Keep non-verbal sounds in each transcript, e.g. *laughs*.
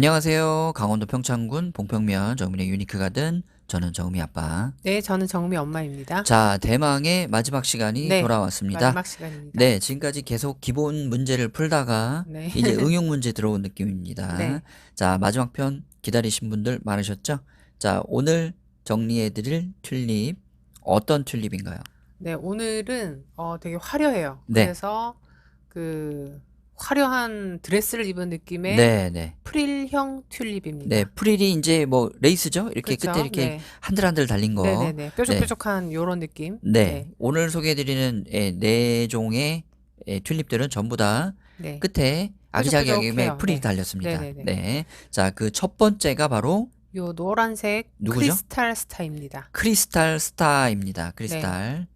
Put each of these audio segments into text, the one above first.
안녕하세요. 강원도 평창군 봉평면 정민의 유니크 가든 저는 정미 아빠. 네, 저는 정미 엄마입니다. 자, 대망의 마지막 시간이 네, 돌아왔습니다. 마지막 시간입니다. 네, 지금까지 계속 기본 문제를 풀다가 네. 이제 *laughs* 응용 문제 들어온 느낌입니다. 네. 자, 마지막 편 기다리신 분들 많으셨죠? 자, 오늘 정리해 드릴 튤립 어떤 튤립인가요? 네, 오늘은 어, 되게 화려해요. 네. 그래서 그 화려한 드레스를 입은 느낌의 네, 네. 프릴형 튤립입니다. 네, 프릴이 이제 뭐 레이스죠? 이렇게 그렇죠? 끝에 이렇게 네. 한들한들 달린 거. 네, 네, 네. 뾰족뾰족한 요런 느낌. 네, 오늘 소개해드리는 예, 네 종의 예, 튤립들은 전부 다 네. 끝에 아기자기하게. 프릴이 네. 달렸습니다. 네, 네, 네. 네, 자, 그 첫 번째가 바로 요 노란색 누구죠? 크리스탈 스타입니다. 크리스탈 스타입니다. 크리스탈.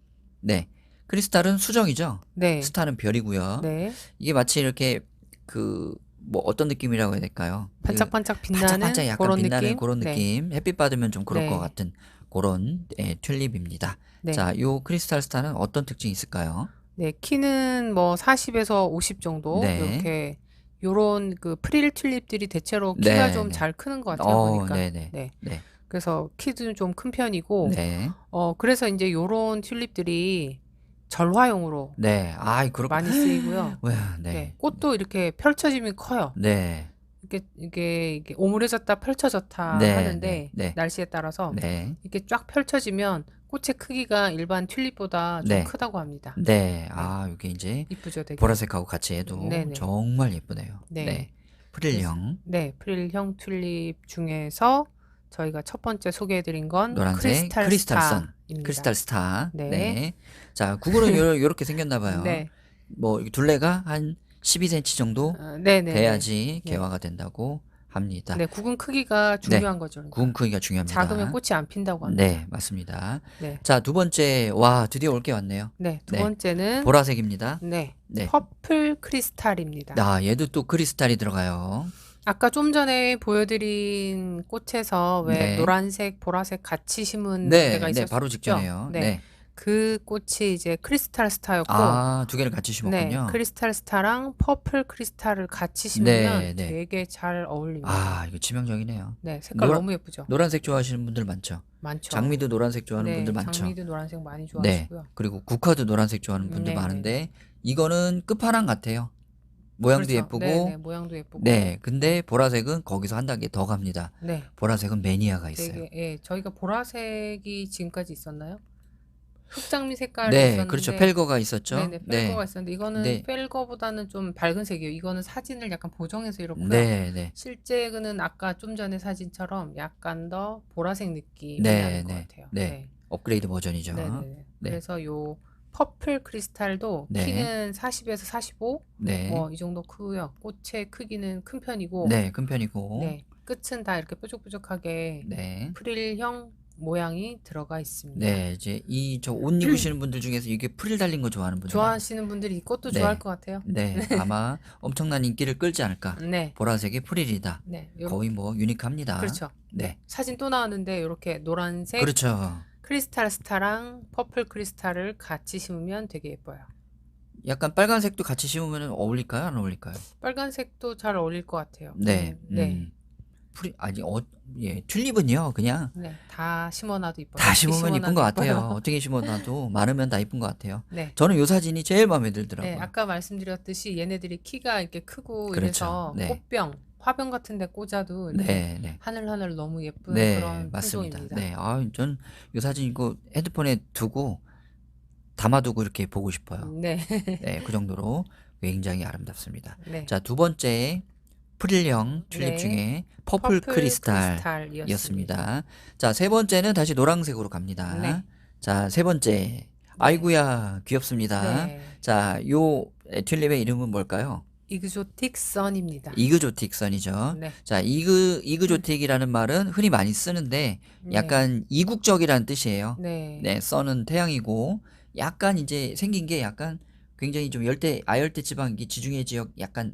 네, 크리스탈은 수정이죠. 네. 스타는 별이고요. 네. 이게 마치 이렇게 그 뭐 어떤 느낌이라고 해야 될까요? 그 반짝반짝 빛나는 반짝반짝 약간 그런 빛나는 느낌. 그런 네. 느낌. 햇빛 받으면 좀 그럴 네. 것 같은 그런 예, 튤립입니다. 네. 자, 요 크리스탈 스타는 어떤 특징이 있을까요? 네, 키는 뭐 40에서 50 정도 네. 이렇게 요런 그 프릴 튤립들이 대체로 키가 네, 좀 네. 잘 크는 것 같아요. 어, 보니까. 네네. 네. 네. 그래서 키도 좀 큰 편이고 네. 어 그래서 이제 요런 튤립들이 절화용으로 네. 아이, 그렇고. 많이 쓰이고요. 와, 네. 네. 꽃도 이렇게 펼쳐지면 커요. 네. 이게 이게 이게 오므려졌다 펼쳐졌다 네, 하는데 네, 네. 날씨에 따라서 네. 이렇게 쫙 펼쳐지면 꽃의 크기가 일반 튤립보다 좀 네. 크다고 합니다. 네. 아, 이게 이제 이쁘죠, 되게. 보라색하고 같이 해도 네 네. 정말 예쁘네요. 네. 네. 프릴형, 네, 프릴형 튤립 중에서 저희가 첫 번째 소개해드린 건 노란색 크리스탈, 크리스탈 선. 크리스탈 스타. 네. 네. 자, 구글은 요, *laughs* 요렇게 생겼나 봐요. 네, 뭐, 둘레가 한 12cm 정도 어, 네, 네, 돼야지 네. 개화가 된다고 합니다. 네, 국은 크기가 중요한 거죠. 그러니까. 구분 크기가 중요합니다. 작으면 꽃이 안 핀다고 합니다. 네, 맞습니다. 네, 자, 두 번째, 와, 드디어 올 게 왔네요. 네, 두 네. 번째는 보라색입니다. 네, 네. 퍼플 크리스탈입니다. 아, 얘도 또 크리스탈이 들어가요. 아까 좀 전에 보여드린 꽃에서 왜 네. 노란색, 보라색 같이 심은 네, 데가 네, 있었죠? 바로 직전에요. 네. 네. 그 꽃이 이제 크리스탈 스타였고, 아, 두 개를 같이 네, 심었군요. 크리스탈 스타랑 퍼플 크리스탈을 같이 심으면 네, 네. 되게 잘 어울립니다. 아, 이거 치명적이네요. 네, 색깔 노란- 너무 예쁘죠? 노란색 좋아하시는 분들 많죠. 많죠. 장미도 노란색 좋아하는 네, 분들 많죠. 장미도 노란색 많이 네. 좋아하시고요. 그리고 국화도 노란색 좋아하는 분들 네, 네, 많은데 이거는 끝판왕 같아요. 모양도 그렇죠. 예쁘고 네, 네, 모양도 예쁘고. 네, 근데 보라색은 거기서 한 단계 더 갑니다. 네, 보라색은 매니아가 있어요. 되게 예, 저희가 보라색이 지금까지 있었나요? 흑장미 색깔이 네, 있었는데 그렇죠. 펠거가 있었죠. 네네, 펠거가 있었는데 이거는 네. 펠거보다는 좀 밝은 색이에요. 이거는 사진을 약간 보정해서 이렇고요. 네, 네. 실제는 아까 좀 전에 사진처럼 약간 더 보라색 느낌이 네, 나는 것 네, 같아요. 네. 업그레이드 버전이죠. 네, 네, 네. 네. 그래서 요 퍼플 크리스탈도 네. 키는 40에서 45, 네. 뭐 이 정도 크고요. 꽃의 크기는 큰 편이고, 네, 큰 편이고. 네, 끝은 다 이렇게 뾰족뾰족하게 네. 프릴형 모양이 들어가 있습니다. 네, 이제 이 저 옷 입으시는 분들 중에서 이게 프릴 달린 거 좋아하는 분들 좋아하시는 분들이 이 꽃도 네. 좋아할 것 같아요. 많- *laughs* 네, 아마 엄청난 인기를 끌지 않을까. 네, 보라색이 프릴이다. 네, 요, 거의 뭐 유니크합니다. 그렇죠. 네. 사진 또 나왔는데 이렇게 노란색 그렇죠. 크리스탈 스타랑 퍼플 크리스탈을 같이 심으면 되게 예뻐요. 약간 빨간색도 같이 심으면 어울릴까요? 안 어울릴까요? 빨간색도 잘 어울릴 것 같아요. 네. 음, 네. 음. 프리 아니 어, 예, 튤립은요. 그냥 네, 다 심어놔도 이뻐요. 다 심으면 이쁜 것 같아요. 어떻게 심어놔도 *laughs* 많으면 다 이쁜 것 같아요. 네. 저는 요 사진이 제일 마음에 들더라고요. 네, 아까 말씀드렸듯이 얘네들이 키가 이렇게 크고 그렇죠. 이래서 네. 꽃병, 화병 같은 데 꽂아도 네, 네. 하늘하늘 너무 예쁜 네, 그런 맞습니다. 품종입니다. 네, 아, 전요 사진 이거 헤드폰에 두고 담아두고 이렇게 보고 싶어요. 네. 네, 그 정도로 굉장히 아름답습니다. 네. 자, 두 번째 프릴형 튤립 네. 중에 퍼플, 크리스탈. 크리스탈이었습니다. 이었습니다. 자, 세 번째는 다시 노란색으로 갑니다. 네. 자, 세 번째. 아이구야, 귀엽습니다. 네. 자, 요 튤립의 이름은 뭘까요? 이그조틱 선입니다. 이그조틱 선이죠. 네. 자, 이그 이그조틱이라는 말은 흔히 많이 쓰는데 약간 이국적이라는 뜻이에요. 네. 네, 선은 태양이고 약간 이제 생긴 게 약간 굉장히 좀 열대 아열대 지방 이 지중해 지역 약간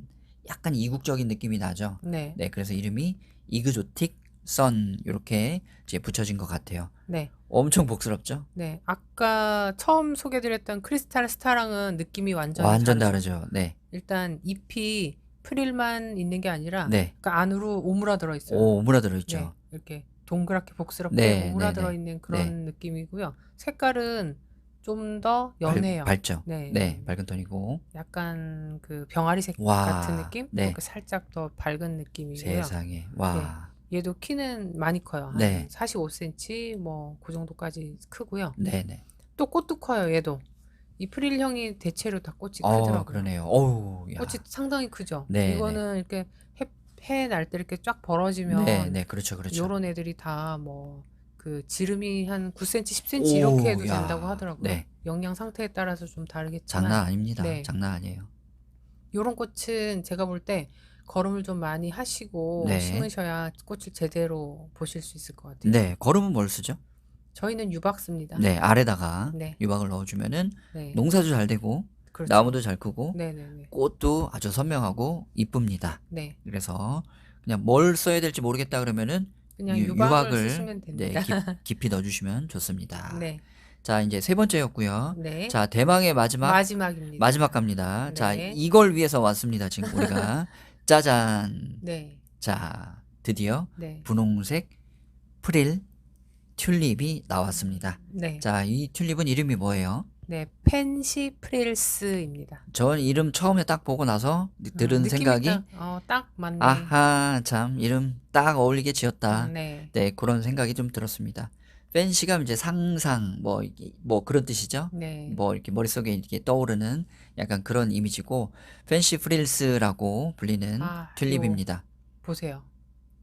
약간 이국적인 느낌이 나죠. 네. 네, 그래서 이름이 이그조틱 선 이렇게 이제 붙여진 것 같아요. 네. 엄청 복스럽죠? 네. 아까 처음 소개드렸던 크리스탈 스타랑은 느낌이 완전 완전 다르죠. 네, 일단 잎이 프릴만 있는 게 아니라 네. 그 안으로 오므라들어 있어요. 오, 오므라들어 네, 있죠. 이렇게 동그랗게 복스럽게 네, 오므라들어 네, 네. 있는 그런 느낌이고요. 색깔은 좀더 밝- 연해요. 밝 죠. 네, 네, 밝은 톤이고. 약간 그 병아리색 와, 같은 느낌? 네. 그 살짝 더 밝은 느낌이고요. 세상에. 와. 얘도 키는 많이 커요. 한 네. 45cm 뭐 그 정도까지 크고요. 네, 네. 또 꽃도 커요. 얘도 이 프릴 형이 대체로 다 꽃이 어, 크더라고요. 그러네요. 어우, 야. 꽃이 상당히 크죠. 네, 이거는 이렇게 해날 때 이렇게 쫙 벌어지면 네, 네, 그렇죠, 그렇죠. 요런 애들이 다 뭐 그 지름이 한 9cm, 10cm 오, 이렇게 해도 야, 된다고 하더라고요. 네. 영양 상태에 따라서 좀 다르겠지만 장난 아닙니다. 네. 장난 아니에요. 요런 꽃은 제가 볼 때 걸음을 좀 많이 하시고 네. 심으셔야 꽃을 제대로 보실 수 있을 것 같아요. 네, 걸음은 뭘 쓰죠? 저희는 유박 씁니다. 네, 아래다가 네. 유박을 넣어주면은 네. 농사도 잘 되고 그렇죠. 나무도 잘 크고 네네네. 꽃도 아주 선명하고 이쁩니다. 네. 그래서 그냥 뭘 써야 될지 모르겠다 그러면은 그냥 유- 유박을, 쓰시면 네, 됩니다. 깊, 깊이 넣어주시면 좋습니다. 네. 자, 이제 세 번째였고요. 네. 자, 대망의 마지막 마지막입니다. 마지막 갑니다. 자, 네. 이걸 위해서 왔습니다. 지금 우리가 *laughs* 짜잔. 네. 자, 드디어 네. 분홍색 프릴 튤립이 나왔습니다. 네. 자, 이 튤립은 이름이 뭐예요? 네. 펜시 프릴스입니다. 전 이름 처음에 딱 보고 나서 들은 어, 느낌이 생각이 딱, 어, 딱 맞네. 아하, 참 이름 딱 어울리게 지었다. 네. 네, 그런 생각이 좀 들었습니다. 팬시가 이제 상상 뭐 뭐 그런 뜻이죠. 네. 뭐 이렇게 머릿속에 이렇게 떠오르는 약간 그런 이미지고 팬시 프릴스라고 불리는 아, 튤립입니다. 보세요.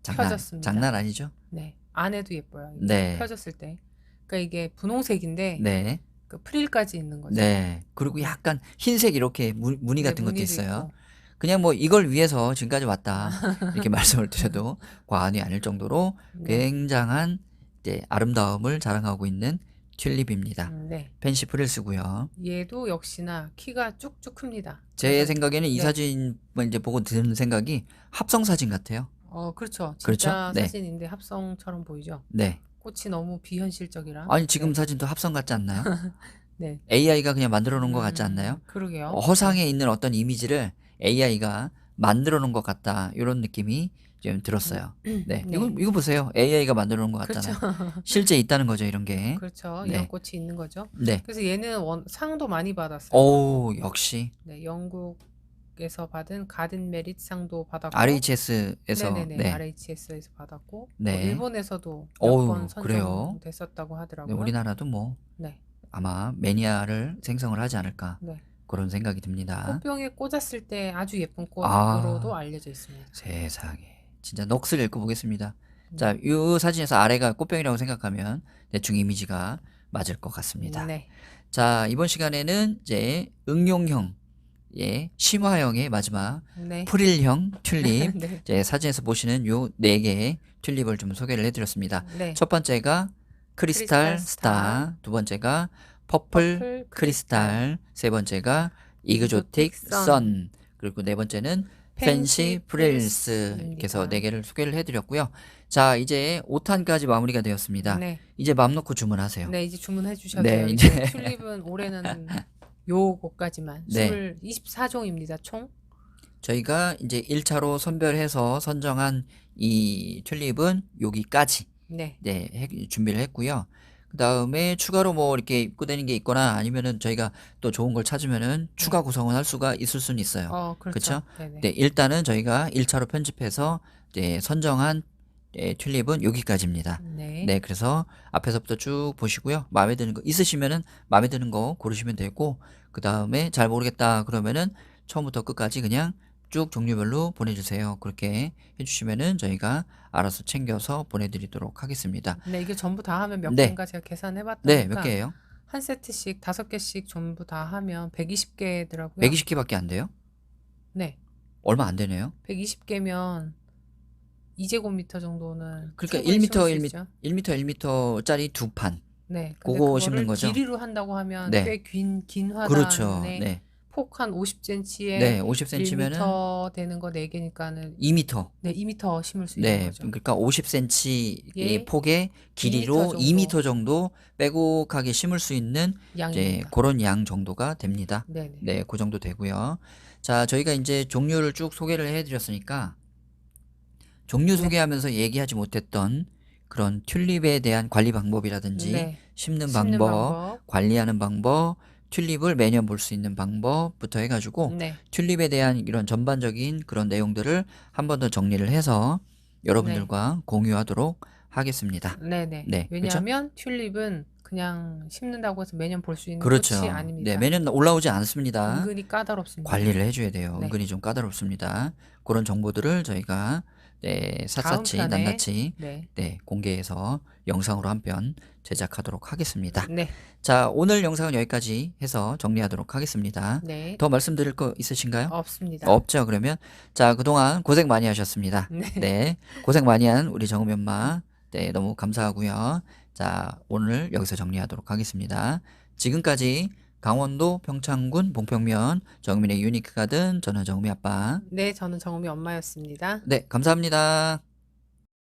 장난 펴졌습니다. 장난 아니죠? 네. 안에도 예뻐요. 네. 펴졌을 때. 그러니까 이게 분홍색인데 네. 그 프릴까지 있는 거죠. 네. 그리고 약간 흰색 이렇게 무, 무늬 네, 같은 것도 무늬도 있어요. 있고. 그냥 뭐 이걸 위해서 지금까지 왔다 *laughs* 이렇게 말씀을 드려도 과언이 아닐 정도로 네. 굉장한 이제 아름다움을 자랑하고 있는 튤립입니다. 음, 네. 펜시 프릴스고요. 얘도 역시나 키가 쭉쭉 큽니다. 제 생각에는 이 네. 사진 이제 보고 드는 생각이 합성 사진 같아요. 어, 그렇죠. 진짜 그렇죠? 네. 사진인데 합성처럼 보이죠. 네. 꽃이 너무 비현실적이라. 아니 지금 네. 사진도 합성 같지 않나요? *laughs* 네. AI가 그냥 만들어 놓은 것 같지 음, 않나요? 그러게요. 어, 허상에 있는 어떤 이미지를 AI가 만들어 놓은 것 같다. 이런 느낌이 좀 들었어요. 네. 네. 이거 이거 보세요. AI가 만들어 놓은 것 그렇죠. 같잖아요. *laughs* 실제 있다는 거죠, 이런 게. 그렇죠. 네. 이런 꽃이 있는 거죠. 네. 그래서 얘는 원, 상도 많이 받았어요. 오, 역시 네, 영국에서 받은 가든 메릿 상도 받았고 RHS에서 네네네, 네. RHS에서 받았고 네. 뭐 일본에서도 어우, 몇번 그래요? 선정됐었다고 네, 하더라고요. 우리나라도 뭐 네. 아마 매니아를 생성을 하지 않을까 네. 그런 생각이 듭니다. 꽃병에 꽂았을 때 아주 예쁜 아. 꽃으로도 알려져 있습니다. 세상에. 진짜 넋을 읽고 보겠습니다. 네. 자, 이 사진에서 아래가 꽃병이라고 생각하면 대충 이미지가 맞을 것 같습니다. 네. 자, 이번 시간에는 이제 응용형, 예, 심화형의 마지막 네. 프릴형 튤립, *laughs* 네. 이제 사진에서 보시는 요 네 개의 튤립을 좀 소개를 해드렸습니다. 네. 첫 번째가 크리스탈 크리스탈 스타, 두 번째가 퍼플 퍼플 크리스탈, 세 번째가 이그조틱 이그조틱 선, 선. 그리고 네 번째는 펜시 해서 네 개를 소개를 해드렸고요. 자, 이제 5탄까지 마무리가 되었습니다. 네. 이제 맘 놓고 주문하세요. 네, 이제 주문해 주셔도 네, 돼요. 이제. 이제 튤립은 올해는 *laughs* 요거까지만 네. 24종입니다. 총. 저희가 이제 1차로 선별해서 선정한 이 튤립은 여기까지 네. 네, 해- 준비를 했고요. 그 다음에 추가로 뭐 이렇게 입고되는 게 있거나 아니면은 저희가 또 좋은 걸 찾으면은 추가 구성을 할 수가 있을 수는 있어요. 어, 그렇죠. 네네. 네, 일단은 저희가 1차로 편집해서 이제 선정한 예, 튤립은 여기까지입니다. 네. 네, 그래서 앞에서부터 쭉 보시고요. 마음에 드는 거 있으시면은 마음에 드는 거 고르시면 되고 그 다음에 잘 모르겠다 그러면은 처음부터 끝까지 그냥 쭉 종류별로 보내주세요. 그렇게 해주시면은 저희가 알아서 챙겨서 보내드리도록 하겠습니다. 네, 이게 전부 다 하면 몇 네. 개인가 제가 계산해 봤더니 네, 몇 개예요? 한 세트씩 다섯 개씩 전부 다 하면 120개더라고요. 120개밖에 안 돼요? 네. 얼마 안 되네요. 120개면 2제곱미터 정도는 그러니까 충분히 1m, 심을 수 1m, 있죠. 1m, 1m짜리 두 판. 네. 근데 그거 심는 거죠? 길이로 한다고 하면 네. 꽤 긴 긴 화단에 그렇죠. 네. 폭 한 50cm에 네, 50cm면은 1m 되는 거 4개니까는 2m. 네, 2m 심을 수 있는 네, 거죠. 그러니까 50cm 예. 의 폭의 길이로 2m 2m 정도 빼곡하게 심을 수 있는 이제 양입니다. 그런 양 정도가 됩니다. 네, 네. 네, 그 정도 되고요. 자, 저희가 이제 종류를 쭉 소개를 해드렸으니까 종류 네. 소개하면서 얘기하지 못했던 그런 튤립에 대한 관리 방법이라든지 네. 심는 심는 방법, 방법. 관리하는 방법, 튤립을 매년 볼 수 있는 방법부터 해가지고 네. 튤립에 대한 이런 전반적인 그런 내용들을 한 번 더 정리를 해서 여러분들과 공유하도록 하겠습니다. 네, 네. 네, 그렇죠? 왜냐하면 튤립은 그냥 심는다고 해서 매년 볼 수 있는 그렇죠. 꽃이 아닙니다. 네, 매년 올라오지 않습니다. 은근히 까다롭습니다. 관리를 해줘야 돼요. 네. 은근히 좀 까다롭습니다. 그런 정보들을 저희가 네, 샅샅이 다음 편에 낱낱이 네. 네, 공개해서 영상으로 한 편 제작하도록 하겠습니다. 네. 자, 오늘 영상은 여기까지 해서 정리하도록 하겠습니다. 네. 더 말씀드릴 거 있으신가요? 없습니다. 없죠. 그러면 자, 그동안 고생 많이 하셨습니다. 네. 네. 고생 많이 한 우리 정음이 엄마. 네, 너무 감사하고요. 자, 오늘 여기서 정리하도록 하겠습니다. 지금까지 강원도 평창군 봉평면 정민의 유니크 가든 저는 정음이 아빠. 네, 저는 정음이 엄마였습니다. 네, 감사합니다.